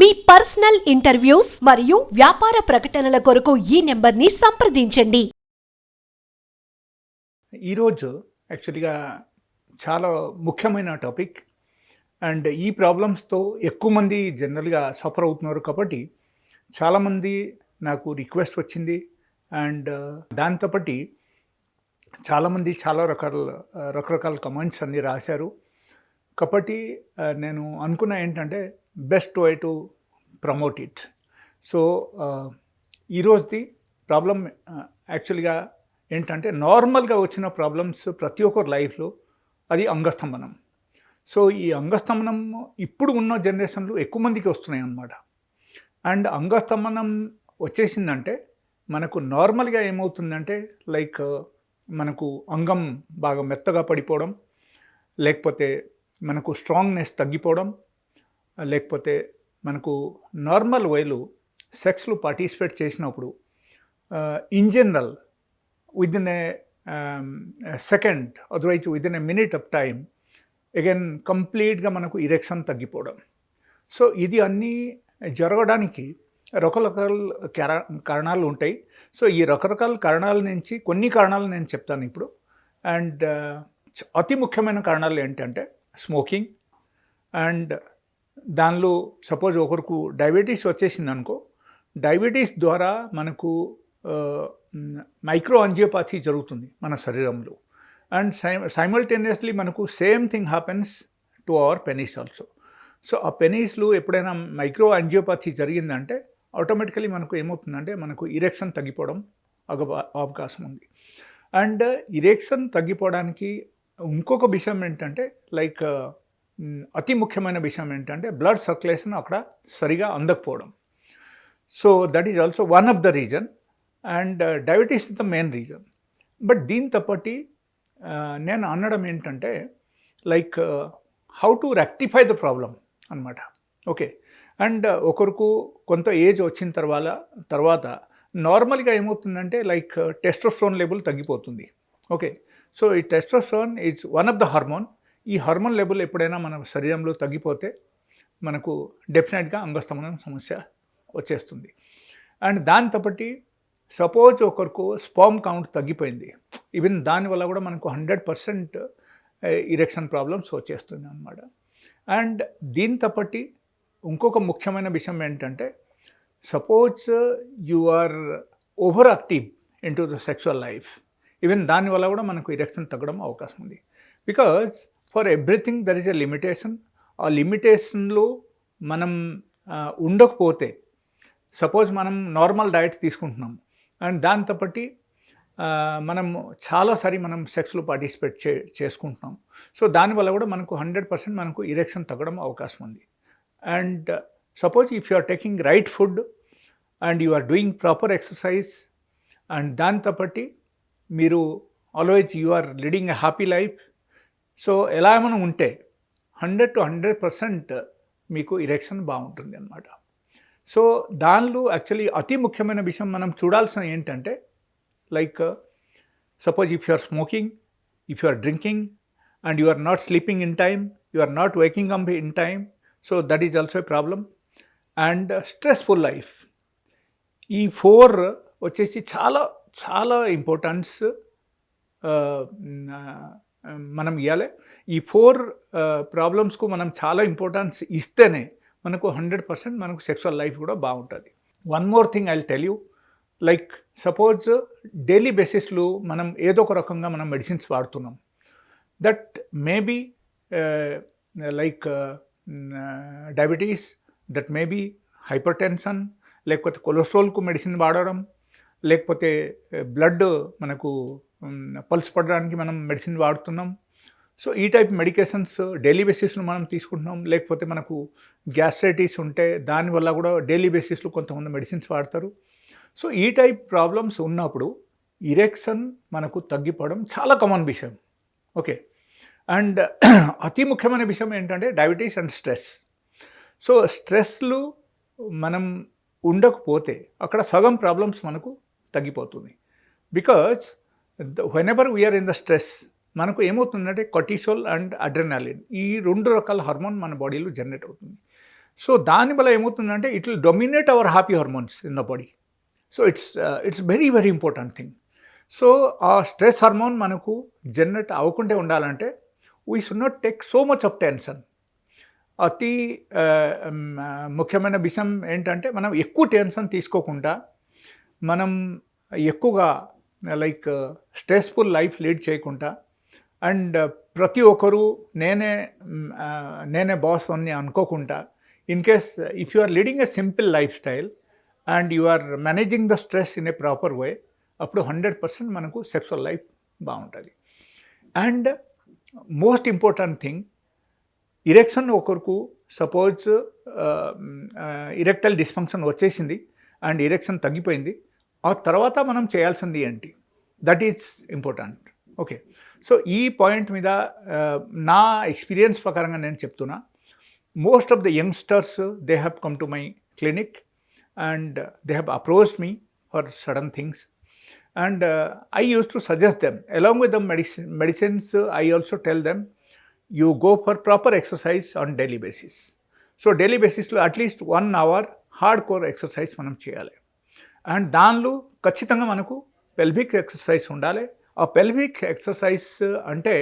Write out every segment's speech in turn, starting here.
మీ personal interviews మరియు వ్యాపార ప్రకటనల కొరకు ఈ నెంబర్ని సంప్రదించండి. ఈరోజు యాక్చువల్గా చాలా ముఖ్యమైన టాపిక్. అండ్ ఈ ప్రాబ్లమ్స్తో ఎక్కువ మంది జనరల్గా సఫర్ అవుతున్నారు కాబట్టి చాలామంది నాకు రిక్వెస్ట్ వచ్చింది. అండ్ దాంతోపాటి చాలామంది చాలా రకాల రకరకాల కమెంట్స్ అన్నీ రాశారు. కాబట్టి నేను అనుకున్న ఏంటంటే best way to promote it so ఈరోజుది problem యాక్చువల్గా ఏంటంటే నార్మల్గా వచ్చిన ప్రాబ్లమ్స్ ప్రతి ఒక్కరి లైఫ్లో అది అంగస్తంభనం. సో ఈ అంగస్తంభనం ఇప్పుడు ఉన్న జనరేషన్లో ఎక్కువ మందికి వస్తున్నాయి అన్నమాట. అండ్ అంగస్తంభనం వచ్చేసిందంటే మనకు నార్మల్గా ఏమవుతుందంటే లైక్ uh, మనకు అంగం బాగా మెత్తగా పడిపోవడం లేకపోతే మనకు స్ట్రాంగ్నెస్ తగ్గిపోవడం లేకపోతే మనకు నార్మల్ వేలు సెక్స్లో పార్టిసిపేట్ చేసినప్పుడు in general with in a second otherwise with in a minute of time again కంప్లీట్గా మనకు ఇరెక్షన్ తగ్గిపోవడం. సో ఇది అన్నీ జరగడానికి రకరకాల కారణాలు ఉంటాయి. సో ఈ రకరకాల కారణాల నుంచి కొన్ని కారణాలు నేను చెప్తాను ఇప్పుడు. అండ్ uh, అతి ముఖ్యమైన కారణాలు ఏంటంటే స్మోకింగ్ అండ్ దానిలో సపోజ్ ఒకరికి డయాబెటీస్ వచ్చేసింది అనుకో డయాబెటీస్ ద్వారా మనకు మైక్రో అంజియోపాథీ జరుగుతుంది మన శరీరంలో. అండ్ సై సైమల్టేనియస్లీ మనకు same thing happens to our penis also so ఆ పెనీస్లో ఎప్పుడైనా మైక్రో అంజియోపాథీ జరిగిందంటే ఆటోమేటికలీ మనకు ఏమవుతుందంటే మనకు ఇరెక్షన్ తగ్గిపోవడం అవకాశం ఉంది. అండ్ ఇరెక్షన్ uh, తగ్గిపోవడానికి ఇంకొక విషయం ఏంటంటే లైక్ uh, అతి ముఖ్యమైన విషయం ఏంటంటే బ్లడ్ సర్క్యులేషన్ అక్కడ సరిగా అందకపోవడం. So that is also one of the reason and diabetes is the main reason but దీంతో పాటి నేను అనడం ఏంటంటే like how to rectify the problem అనమాట ఓకే అండ్ ఒకరికి కొంత ఏజ్ వచ్చిన తర్వాత తర్వాత నార్మల్గా ఏమవుతుందంటే లైక్ టెస్టోస్ట్రోన్ లెవెల్ తగ్గిపోతుంది. ఓకే సో ఈ testosterone is one of the hormone ఈ హార్మోన్ లెవెల్ ఎప్పుడైనా మన శరీరంలో తగ్గిపోతే మనకు డెఫినెట్గా అంగస్తమనం సమస్య వచ్చేస్తుంది. అండ్ దాంతో బట్టి సపోజ్ ఒకరికి స్పామ్ కౌంట్ తగ్గిపోయింది. ఈవెన్ దానివల్ల కూడా మనకు హండ్రెడ్ పర్సెంట్ ఇరెక్షన్ ప్రాబ్లమ్స్ వచ్చేస్తుంది అనమాట అండ్ దీంతో బట్టి ఇంకొక ముఖ్యమైన విషయం ఏంటంటే suppose you are over active in to the sexual life even దానివల్ల కూడా మనకు ఇరెక్షన్ తగ్గడం అవకాశం ఉంది. Because for everything there is a limitation. ఆ లిమిటేషన్లో మనం ఉండకపోతే సపోజ్ మనం నార్మల్ డైట్ తీసుకుంటున్నాం. అండ్ దాంతో బట్టి మనం చాలాసారి మనం సెక్స్లో పార్టిసిపేట్ చే చేసుకుంటున్నాం. సో దానివల్ల కూడా మనకు హండ్రెడ్ పర్సెంట్ మనకు ఇరెక్షన్ తగ్గడం అవకాశం ఉంది. And suppose if you are taking right food and you are doing proper exercise and దాంతో బట్టి మీరు always you are leading a happy life so ఎలా ఏమైనా ఉంటే హండ్రెడ్ టు హండ్రెడ్ పర్సెంట్ మీకు ఇరెక్షన్ బాగుంటుంది అనమాట సో దానిలో యాక్చువల్లీ అతి ముఖ్యమైన విషయం మనం చూడాల్సిన ఏంటంటే like suppose if you are smoking if you are drinking and you are not sleeping in time you are not waking up in time so that is also a problem and stressful life ఈ four వచ్చేసి చాలా చాలా importance మనం ఇవ్వాలి ఈ four ప్రాబ్లమ్స్కు మనం చాలా importance ఇస్తేనే మనకు హండ్రెడ్ పర్సెంట్ మనకు సెక్సువల్ లైఫ్ కూడా బాగుంటుంది. One more thing I tell you like suppose daily బేసిస్లో మనం ఏదో ఒక రకంగా మనం మెడిసిన్స్ వాడుతున్నాం. That maybe like diabetes that maybe hypertension లేకపోతే కొలెస్ట్రాల్కు మెడిసిన్ వాడడం లేకపోతే బ్లడ్ మనకు పల్స్ పడడానికి మనం మెడిసిన్ వాడుతున్నాం. సో ఈ టైప్ మెడికేషన్స్ డైలీ బేసిస్లో మనం తీసుకుంటున్నాం. లేకపోతే మనకు గ్యాస్ట్రైటిస్ ఉంటే దానివల్ల కూడా డైలీ బేసిస్లో కొంతమంది మెడిసిన్స్ వాడతారు. సో ఈ టైప్ ప్రాబ్లమ్స్ ఉన్నప్పుడు ఇరెక్షన్ మనకు తగ్గిపోవడం చాలా కామన్ విషయం. ఓకే. అండ్ అతి ముఖ్యమైన విషయం ఏంటంటే డయాబెటీస్ అండ్ స్ట్రెస్. సో స్ట్రెస్లు మనం ఉండకపోతే అక్కడ సగం ప్రాబ్లమ్స్ మనకు తగ్గిపోతుంది. Because whenever we're in the stress మనకు ఏమవుతుందంటే కొటిసోల్ అండ్ అడ్రెనాలిన్ ఈ రెండు రకాల హార్మోన్ మన బాడీలో జనరేట్ అవుతుంది. సో దానివల్ల ఏమవుతుందంటే it will dominate our happy hormones in the body so it's it's very very important thing so ఆ స్ట్రెస్ హార్మోన్ మనకు జనరేట్ అవ్వకుండా ఉండాలంటే we should not take so much of tension అతి uh, ముఖ్యమైన విషయం ఏంటంటే మనం ఎక్కువ టెన్షన్ తీసుకోకుండా మనం ఎక్కువగా లైక్ స్ట్రెస్ఫుల్ లైఫ్ లీడ్ చేయకుండా అండ్ ప్రతి ఒక్కరూ నేనే నేనే బాస్ అని అనుకోకుండా in case if you are leading a simple life style and you are managing the stress in a proper way అప్పుడు హండ్రెడ్ పర్సెంట్ మనకు సెక్సువల్ లైఫ్ బాగుంటుంది. And most important thing erection ఒకరికి సపోజ్ ఇరెక్టల్ డిస్ఫంక్షన్ వచ్చేసింది and erection తగ్గిపోయింది ఆ తర్వాత మనం చేయాల్సింది ఏంటి? That is important okay so ఈ పాయింట్ మీద నా ఎక్స్పీరియన్స్ ప్రకారంగా నేను చెప్తున్నా. Most of the youngsters they have come to my clinic and they have approached me for sudden things and I use to suggest them along with the medicine medicines I also tell them you go for proper exercise on daily basis so daily బేసిస్లో at least one hour hard core exercise మనం చేయాలి. And దానిలో ఖచ్చితంగా మనకు pelvic exercise ఉండాలి. ఆ pelvic exercise అంటే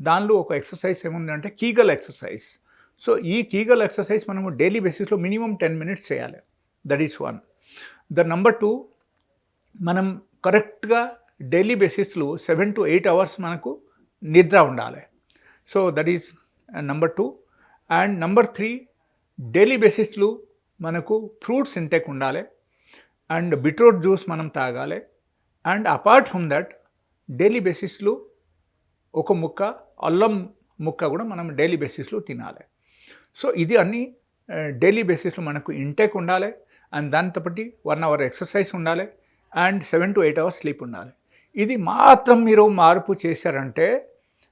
దానిలో ఒక ఎక్సర్సైజ్ ఏముందంటే కీగల్ ఎక్సర్సైజ్ సో ఈ కీగల్ ఎక్సర్సైజ్ మనము డైలీ బేసిస్లో మినిమం టెన్ మినిట్స్ చేయాలి. That is one the number two మనం కరెక్ట్గా డైలీ బేసిస్లో సెవెన్ టు ఎయిట్ అవర్స్ మనకు నిద్ర ఉండాలి. So that is number two and number three daily బేసిస్లో మనకు ఫ్రూట్స్ ఇంటేక్ ఉండాలి. అండ్ బీట్రూట్ జ్యూస్ మనం తాగాలి. And apart from that daily బేసిస్లో ఒక ముక్క అల్లం ముక్క కూడా మనం డైలీ బేసిస్లో తినాలి. సో ఇది అన్ని డైలీ బేసిస్లో మనకు ఇంటేక్ ఉండాలి అండ్ దాంతో పాటు వన్ అవర్ ఎక్సర్సైజ్ ఉండాలి and seven to eight hours sleep ఉండాలి. ఇది మాత్రం మీరు మార్పు చేశారంటే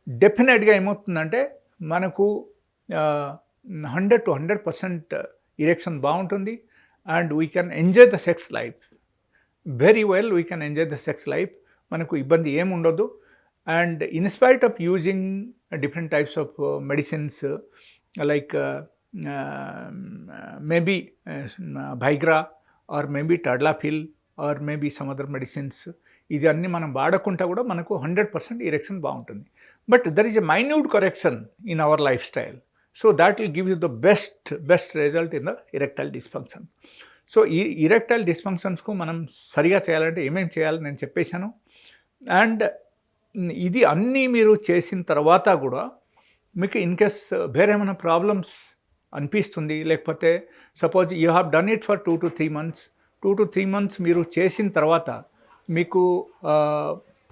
డెఫినెట్గా ఏమవుతుందంటే మనకు hundred to hundred percent erection బాగుంటుంది and we can enjoy the sex life. Very well we can enjoy the sex life. మనకు ఇబ్బంది ఏమి ఉండదు. And in spite of using different types of medicines like maybe Viagra or maybe tadalafil or maybe some other medicines. ఇది అన్నీ మనం వాడకుండా కూడా మనకు హండ్రెడ్ పర్సెంట్ ఇరెక్షన్ బాగుంటుంది. But there is a minute correction in our life style. So that will give you the best best result in the erectile dysfunction so ఈ erectile డిస్ఫంక్షన్స్కు మనం సరిగా చేయాలంటే ఏమేమి చేయాలని నేను చెప్పేశాను. అండ్ ఇది అన్నీ మీరు చేసిన తర్వాత కూడా మీకు ఇన్ కేస్ వేరేమైనా ప్రాబ్లమ్స్ అనిపిస్తుంది లేకపోతే suppose you have done it for two to three months two to three months మీరు చేసిన తర్వాత మీకు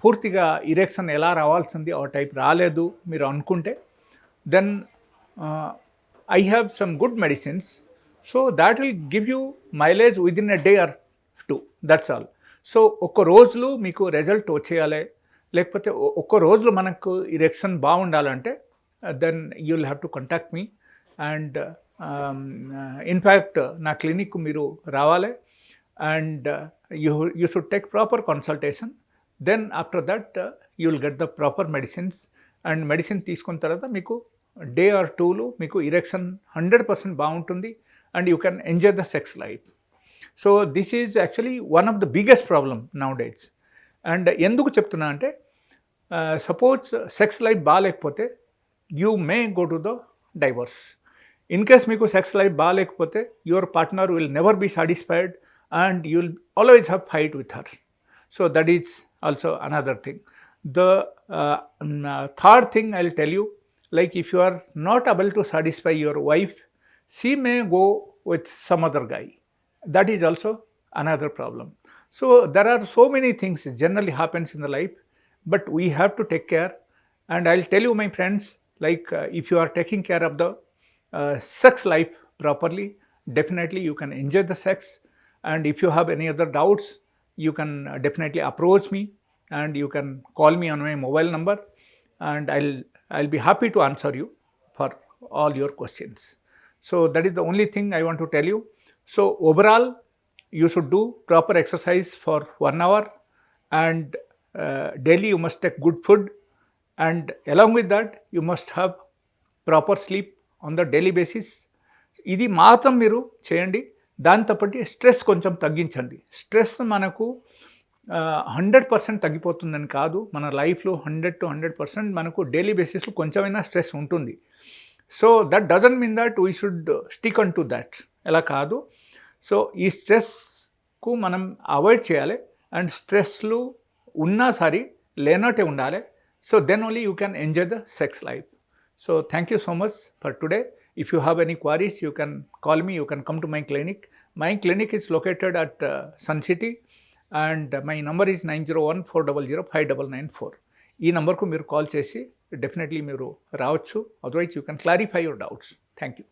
పూర్తిగా ఇరెక్షన్ ఎలా రావాల్సింది ఆ టైప్ రాలేదు మీరు అనుకుంటే then I have some good medicines so that will give you mileage with in a day or two that's all so ఒక్క రోజులు మీకు రిజల్ట్ వచ్చేయాలి. లేకపోతే ఒక్క రోజులు మనకు ఇరెక్షన్ బాగుండాలంటే then you will have to contact me and in fact నా క్లినిక్ మీరు రావాలి. And you you should take proper consultation then after that you will get the proper medicines and medicines తీసుకున్న తర్వాత మీకు డే ఆర్ టూలో మీకు erection hundred percent బాగుంటుంది and you can enjoy the sex life. So this is actually one of the biggest problem now days and ఎందుకు చెప్తున్నా అంటే suppose sex life బాగాలేకపోతే you may go to the divorce. In case మీకు sex life బాగాలేకపోతే your partner will never be satisfied and you will always have fight with her. So that is also another thing. The third thing I will tell you like if you are not able to satisfy your wife she may go with some other guy. That is also another problem. So there are so many things generally happens in the life but we have to take care. And i'll tell you my friends like uh, if you are taking care of the uh, sex life properly definitely you can enjoy the sex. And if you have any other doubts you can uh, definitely approach me and you can call me on my mobile number. And I'll I'll be happy to answer you for all your questions. So that is the only thing I want to tell you. So overall, you should do proper exercise for one hour, and uh, daily you must take good food, and along with that you must have proper sleep on the daily basis. ఇది మాత్రం మీరు చేయండి దాంతోపాటు stress కొంచెం తగ్గించండి stress మనకు hundred percent తగ్గిపోతుందని కాదు మన లైఫ్లో హండ్రెడ్ టు హండ్రెడ్ పర్సెంట్ మనకు డైలీ బేసిస్లో కొంచెమైనా స్ట్రెస్ ఉంటుంది. So that doesn't mean that we should stick on to that. ఎలా కాదు? సో ఈ స్ట్రెస్కు మనం అవాయిడ్ చేయాలి. అండ్ స్ట్రెస్లు ఉన్నా సరే లేనట్టే ఉండాలి. So then only you can enjoy the sex life. So thank you so much for today. If you have any queries you can call me you can come to my clinic. My clinic is located at Sun City. And my number is nine zero one four double zero five double nine four. ఈ నెంబర్కు మీరు call చేసి definitely మీరు రావచ్చు. Otherwise you can clarify your doubts thank you